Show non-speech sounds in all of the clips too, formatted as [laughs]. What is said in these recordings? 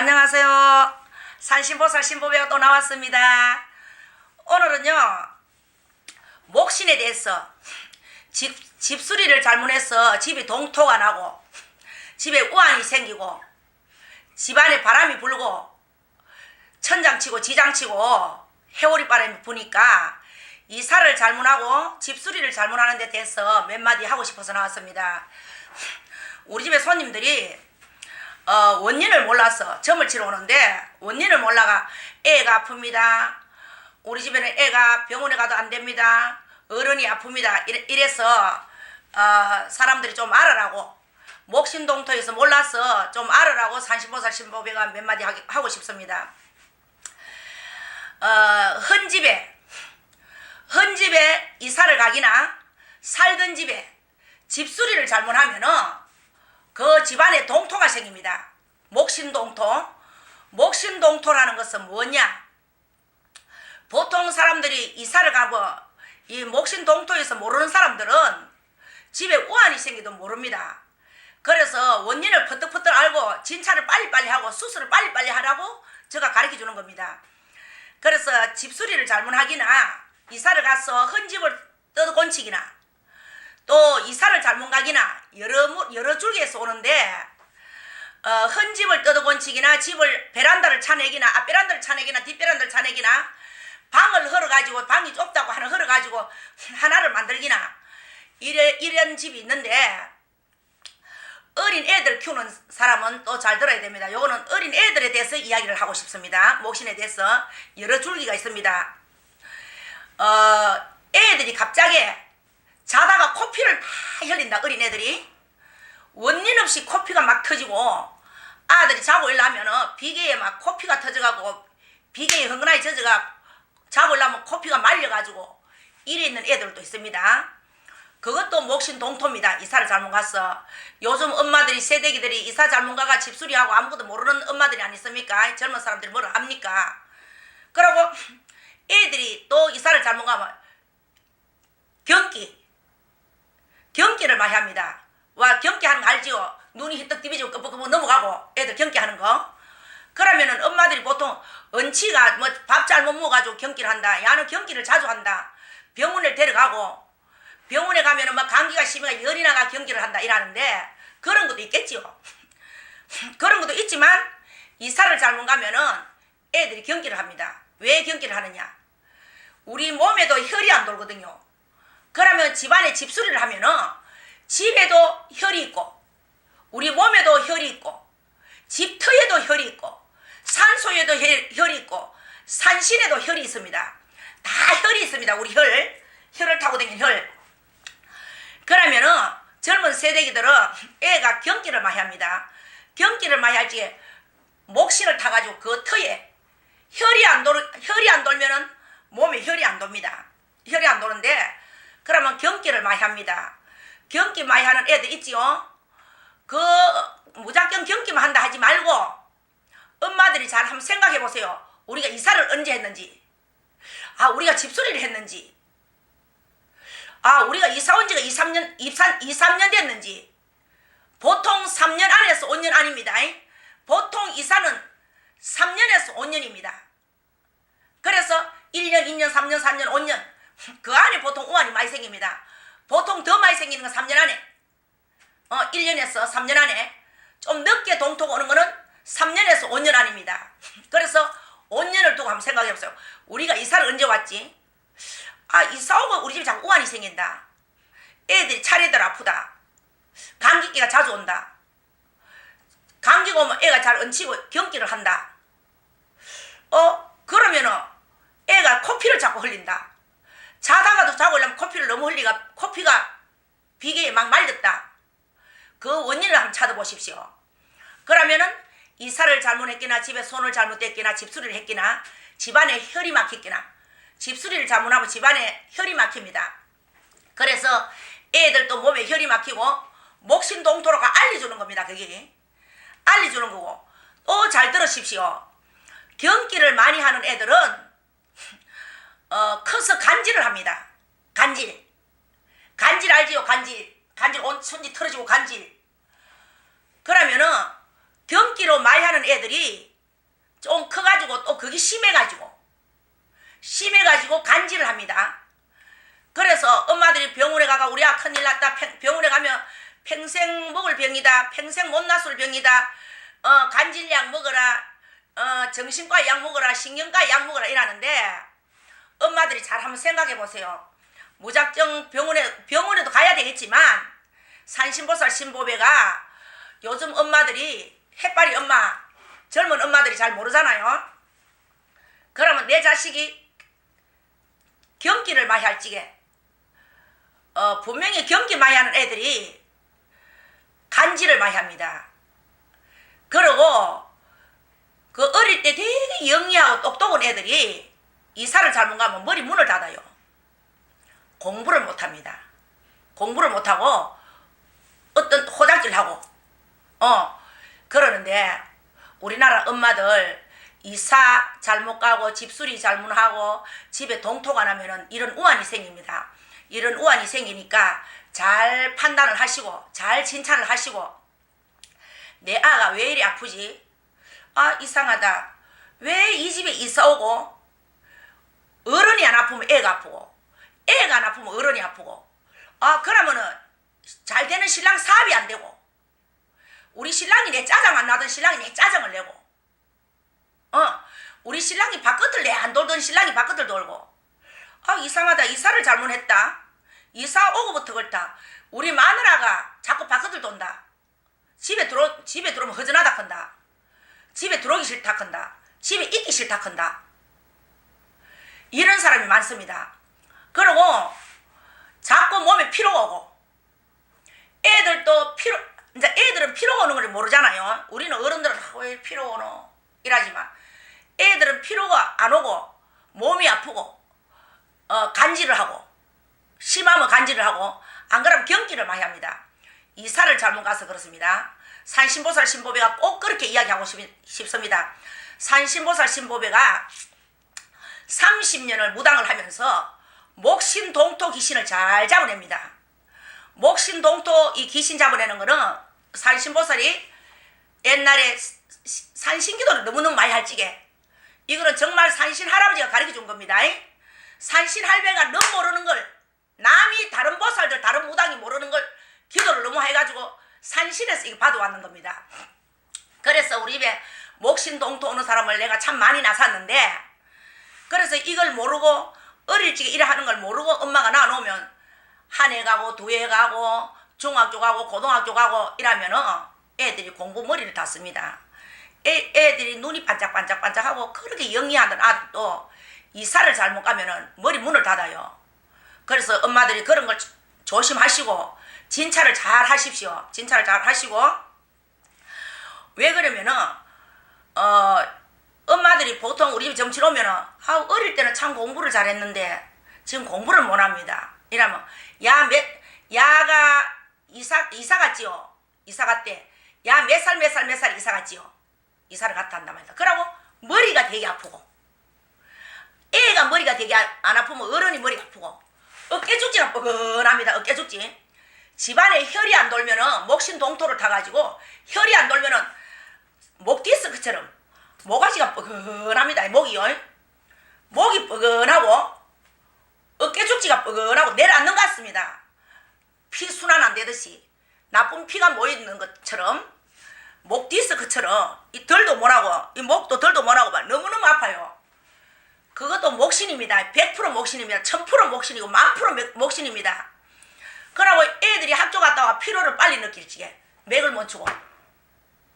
안녕하세요. 산신보살 신보배가 또 나왔습니다. 오늘은요, 목신에 대해서 집, 집수리를 잘못해서 집이 동토가 나고, 집에 우환이 생기고, 집안에 바람이 불고, 천장치고 지장치고, 해오리 바람이 부니까, 이사를 잘못하고 집수리를 잘못하는 데 대해서 몇 마디 하고 싶어서 나왔습니다. 우리 집에 손님들이 어, 원인을 몰라서 점을 치러 오는데 원인을 몰라가 애가 아픕니다. 우리 집에는 애가 병원에 가도 안 됩니다. 어른이 아픕니다. 이래, 이래서 어, 사람들이 좀 알아라고 목신동토에서 몰라서 좀 알아라고 산신보살 신보배가 몇 마디 하기, 하고 싶습니다. 어, 헌집에 헌집에 이사를 가기나 살던 집에 집수리를 잘못하면은 그 집안에 동토가 생깁니다. 목신동토. 목신동토라는 것은 뭐냐? 보통 사람들이 이사를 가고 이 목신동토에서 모르는 사람들은 집에 우환이 생기도 모릅니다. 그래서 원인을 퍼뜩퍼뜩 알고 진찰을 빨리빨리 하고 수술을 빨리빨리 하라고 제가 가르쳐 주는 겁니다. 그래서 집수리를 잘못하기나 이사를 가서 헌집을 뜯어 곤치기나 또 이사를 잘못 가기나 여러 무- 여러 줄기에서 오는데 어, 헌집을 뜯어곤치기나 집을 베란다를 차내기나 앞베란다를 차내기나 뒷베란다를 차내기나 방을 헐어가지고 방이 좁다고 하나 헐어가지고 하나를 만들기나 이래, 이런 집이 있는데 어린 애들 키우는 사람은 또 잘 들어야 됩니다. 요거는 어린 애들에 대해서 이야기를 하고 싶습니다. 목신에 대해서 여러 줄기가 있습니다. 어, 애들이 갑자기 자다가 코피를 막 흘린다 어린 애들이 원인 없이 코피가 막 터지고 아들이 자고 일어나면은 비계에 막 코피가 터져가고 비계에 흥건하게 젖어가 자고 일어나면 코피가 말려가지고 이래 있는 애들도 있습니다. 그것도 목신 동토입니다. 이사를 잘못 갔어. 요즘 엄마들이 세대기들이 이사 잘못 가가 집수리하고 아무것도 모르는 엄마들이 아니습니까? 젊은 사람들이 뭐를 합니까? 그러고 애들이 또 이사를 잘못 가면 경기 경기를 많이 합니다. 와 경기 하는 거 알지요? 눈이 휘떡 뒤비지고 끄벅끄벅 넘어가고 애들 경기 하는 거. 그러면은 엄마들이 보통 은치가 뭐 밥 잘 못 먹어가지고 경기를 한다. 야는 경기를 자주 한다. 병원에 데려가고 병원에 가면은 막 감기가 심해가 열이 나가 경기를 한다 이러는데 그런 것도 있겠지요. [laughs] 그런 것도 있지만 이사를 잘못 가면은 애들이 경기를 합니다. 왜 경기를 하느냐? 우리 몸에도 혈이 안 돌거든요. 그러면 집안에 집수리를 하면은 집에도 혈이 있고 우리 몸에도 혈이 있고 집터에도 혈이 있고 산소에도 혈, 혈이 있고 산신에도 혈이 있습니다. 다 혈이 있습니다. 우리 혈 혈을 타고 다니는 혈. 그러면은 젊은 세대기들은 애가 경기를 많이 합니다. 경기를 많이 할지 목신을 타가지고 그 터에 혈이 안 돌, 혈이 안 돌면은 몸에 혈이 안 돕니다. 혈이 안 도는데 그러면 경기를 많이 합니다. 경기 많이 하는 애들 있지요? 그 무작정 경기만 한다 하지 말고 엄마들이 잘 한번 생각해 보세요. 우리가 이사를 언제 했는지, 아 우리가 집수리를 했는지, 아 우리가 이사 온 지가 2, 3년, 2, 3, 2, 3년 됐는지, 보통 3년 안에서 5년 아닙니다. 보통 이사는 3년에서 5년입니다. 그래서 1년, 2년, 3년, 4년, 5년 그 안에 보통 우환이 많이 생깁니다. 보통 더 많이 생기는 건 3년 안에 어, 1년에서 3년 안에 좀 늦게 동토가 오는 거는 3년에서 5년 안입니다. [laughs] 그래서 5년을 두고 한번 생각해 보세요. 우리가 이사를 언제 왔지? 아, 이사 오고 우리 집에 자꾸 우환이 생긴다. 애들이 차례들 아프다. 감기기가 자주 온다. 감기가 오면 애가 잘 얹히고 경기를 한다. 어, 그러면은 애가 코피를 자꾸 흘린다. 자다가도 자고 일면 코피를 너무 흘리가 코피가 비계에 막 말렸다. 그 원인을 한번 찾아보십시오. 그러면은 이사를 잘못했기나 집에 손을 잘못했기나 집수리를 했기나 집안에 혈이 막혔기나 집수리를 잘못하면 집안에 혈이 막힙니다. 그래서 애들도 몸에 혈이 막히고 목신동토로가 알려주는 겁니다. 그게 알려주는 거고 또 잘 들으십시오. 경기를 많이 하는 애들은 어, 커서 간질을 합니다. 간질. 간질 알지요? 간질. 간질 온 손지 털어지고 간질. 그러면은 경기로 많이 하는 애들이 좀 커가지고 또 그게 심해가지고 심해가지고 간질을 합니다. 그래서 엄마들이 병원에 가가 우리 아 큰일 났다 평- 병원에 가면 평생 먹을 병이다 평생 못 낫을 병이다 어 간질약 먹어라 어 정신과 약 먹어라 신경과 약 먹어라 이라는데 엄마들이 잘 한번 생각해 보세요. 무작정 병원에 병원에도 가야 되겠지만 산신보살 신보배가 요즘 엄마들이 햇발이 엄마 젊은 엄마들이 잘 모르잖아요. 그러면 내 자식이 경기를 많이 할 적에 어, 분명히 경기 많이 하는 애들이 간지를 많이 합니다. 그리고 그 어릴 때 되게 영리하고 똑똑한 애들이 이사를 잘못 가면 머리 문을 닫아요. 공부를 못 합니다. 공부를 못 하고 어떤 호작질 하고 어 그러는데 우리나라 엄마들 이사 잘못 가고 집수리 잘못하고 집에 동토가 나면은 이런 우환이 생깁니다. 이런 우환이 생기니까 잘 판단을 하시고 잘 칭찬을 하시고 내 아가 왜 이리 아프지? 아 이상하다. 왜 이 집에 이사 오고 어른이 안 아프면 애가 아프고 애가 안 아프면 어른이 아프고 아 그러면은 잘 되는 신랑 사업이 안 되고 우리 신랑이 내 짜장 안 나던 신랑이 내 짜장을 내고 어 우리 신랑이 바깥을 내 안 돌던 신랑이 바깥을 돌고 아 이상하다. 이사를 잘못했다. 이사 오고부터 그렇다. 우리 마누라가 자꾸 바깥을 돈다. 집에 들어 집에 들어오면 허전하다 큰다. 집에 들어오기 싫다 큰다. 집에 있기 싫다 큰다 이런 사람이 많습니다 그리고 자꾸 몸에 피로가 오고 애들도 피로 이제 애들은 피로 오는 걸 모르잖아요 우리는 어른들은 아, 왜 피로 오노 이라지만 애들은 피로가 안 오고 몸이 아프고 어, 간질을 하고 심하면 간질을 하고 안 그러면 경기를 많이 합니다. 이사를 잘못 가서 그렇습니다. 산신보살 신보배가 꼭 그렇게 이야기하고 싶, 싶습니다. 산신보살 신보배가 30년을 무당을 하면서 목신동토 귀신을 잘 잡아냅니다. 목신동토 이 귀신 잡아내는 거는 산신보살이 옛날에 시- 산신기도를 너무너무 많이 할 적에 이거는 정말 산신 할아버지가 가르쳐 준 겁니다. 산신 할배가 너무 모르는 걸 남이 다른 보살들 다른 무당이 모르는 걸 기도를 너무 해가지고 산신에서 이거 받아왔는 겁니다. 그래서 우리 집에 목신동토 오는 사람을 내가 참 많이 나섰는데 그래서 이걸 모르고 어릴 적에 이래 하는 걸 모르고 엄마가 낳아놓으면 한 해 가고 두 해 가고 중학교 가고 고등학교 가고 이러면은 애들이 공부 머리를 닫습니다. 애, 애들이 눈이 반짝반짝반짝하고 그렇게 영리하던 아들도 이사를 잘못 가면은 머리 문을 닫아요. 그래서 엄마들이 그런 걸 조- 조심하시고 진찰을 잘 하십시오. 진찰을 잘 하시고 왜 그러면은 어 보통 우리 집 정치 오면은 아 어릴 때는 참 공부를 잘했는데 지금 공부를 못 합니다. 이러면 야 몇 야가 이사 이사 갔지요. 이사 갔대. 야 몇 살 몇 살 몇 살 이사 갔지요. 이사를 갔다 한단 말이다. 그러고 머리가 되게 아프고 애가 머리가 되게 아- 안 아프면 어른이 머리가 아프고 어깨 죽지가 뻐근합니다. 어깨 죽지. 집안에 혈이 안 돌면은 목신 동토를 타가지고 혈이 안 돌면은 목 디스크처럼 모가지가 뻐근합니다. 목이요. 목이 뻐근하고 어깨 죽지가 뻐근하고 내려앉는 것 같습니다. 피 순환 안 되듯이 나쁜 피가 모이는 것처럼 목 디스크처럼 이 덜도 못하고 이 목도 덜도 못하고 막 너무너무 아파요. 그것도 목신입니다. 100% 목신입니다. 1000% 목신이고 만 프로 목신입니다. 그러고 애들이 학교 갔다 와 피로를 빨리 느낄지게 맥을 못 추고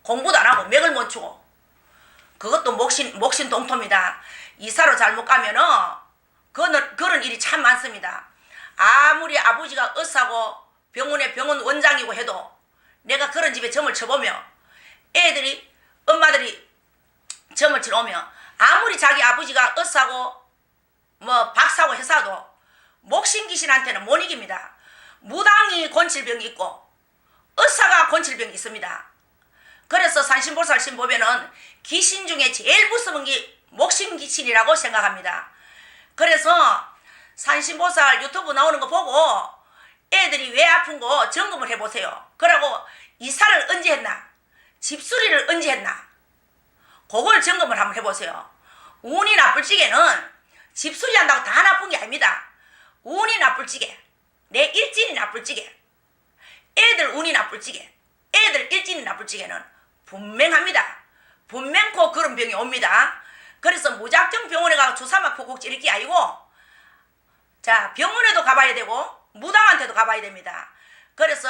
공부도 안 하고 맥을 못 추고 그것도 목신 목신 동토입니다. 이사로 잘못 가면은 그런 그런 일이 참 많습니다. 아무리 아버지가 의사고 병원에 병원 원장이고 해도 내가 그런 집에 점을 쳐보면 애들이 엄마들이 점을 치러오면 아무리 자기 아버지가 의사고 뭐 박사고 회사도 목신 귀신한테는 못 이깁니다. 무당이 곤칠병이 있고 의사가 곤칠병이 있습니다. 그래서 산신보살 신보면은 귀신 중에 제일 무서운 게 목신귀신이라고 생각합니다. 그래서 산신보살 유튜브 나오는 거 보고 애들이 왜 아픈 거 점검을 해보세요. 그러고 이사를 언제 했나? 집수리를 언제 했나? 그걸 점검을 한번 해보세요. 운이 나쁠 적에는 집수리 한다고 다 나쁜 게 아닙니다. 운이 나쁠 적에, 내 일진이 나쁠 적에, 애들 운이 나쁠 적에, 애들 일진이 나쁠 적에는 분명합니다. 분명코 그런 병이 옵니다. 그래서 무작정 병원에 가서 주사 맞고 꼭 찌를 게 아니고, 자, 병원에도 가봐야 되고, 무당한테도 가봐야 됩니다. 그래서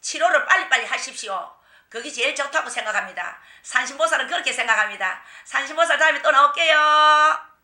치료를 빨리빨리 하십시오. 그게 제일 좋다고 생각합니다. 산신보살은 그렇게 생각합니다. 산신보살 다음에 또 나올게요.